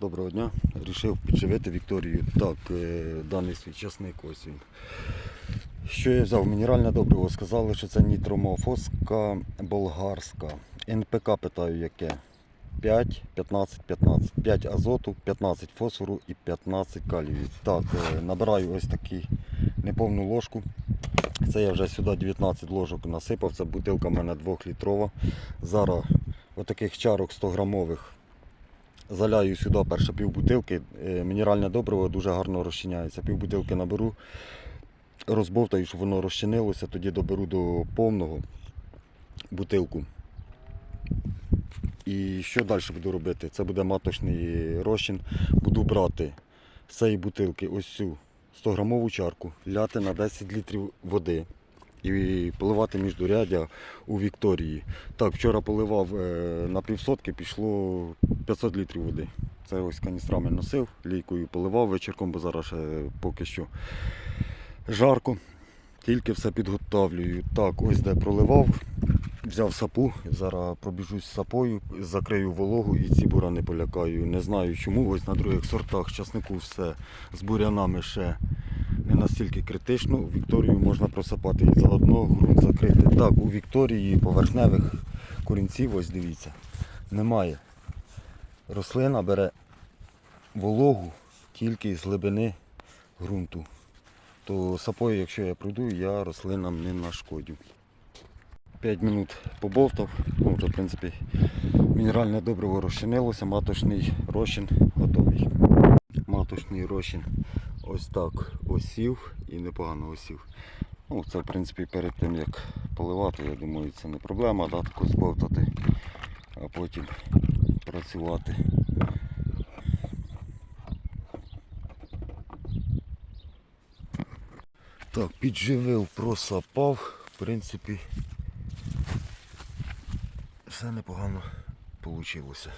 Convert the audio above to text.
Доброго дня. Рішив підживити Вікторію. Так, е, даний свій часник ось він. Що я взяв? Мінеральне добриво. Сказали, що це нітромофоска болгарська. НПК питаю яке? 5, 15, 15. 5 азоту, 15 фосфору і 15 калію. Так, е, набираю ось таку неповну ложку. Це я вже сюди 19 ложок насипав. Це бутилка в мене 2-літрова. Зараз отаких чарок 100 грамових заляю сюди перше пів бутилки. Е, Мінеральне добриво дуже гарно розчиняється. Пів бутилки наберу, розбовтаю, щоб воно розчинилося, тоді доберу до повного бутилку. І що далі буду робити? Це буде маточний розчин. Буду брати з цієї бутилки ось цю 100 грамову чарку, ляти на 10 літрів води і поливати міждурядя у Вікторії. Так, вчора поливав е, на півсотки, пішло 500 літрів води. Це ось каністрами носив, лійкою поливав вечірком, бо зараз ще поки що жарко. Тільки все підготовлюю. Так, ось де проливав. Взяв сапу, зараз пробіжусь сапою, закрию вологу і ці бурани полякаю. Не знаю чому. Ось на других сортах часнику все з бурянами ще не настільки критично. Вікторію можна просапати і заодно ґрунт закрити. Так, у Вікторії поверхневих корінців, ось дивіться, немає. Рослина бере вологу тільки з глибини ґрунту. То сапою, якщо я пройду, я рослинам не нашкодю. 5 минут побовтав, ну вже в принципі мінеральне добриво розчинилося, маточний розчин готовий. Маточний розчин ось так осів і непогано осів. Ну, це в принципі перед тим як поливати, я думаю, це не проблема, да, тако збовтати, а потім працювати. Так, підживив, просапав, в принципі, все непогано вийшло.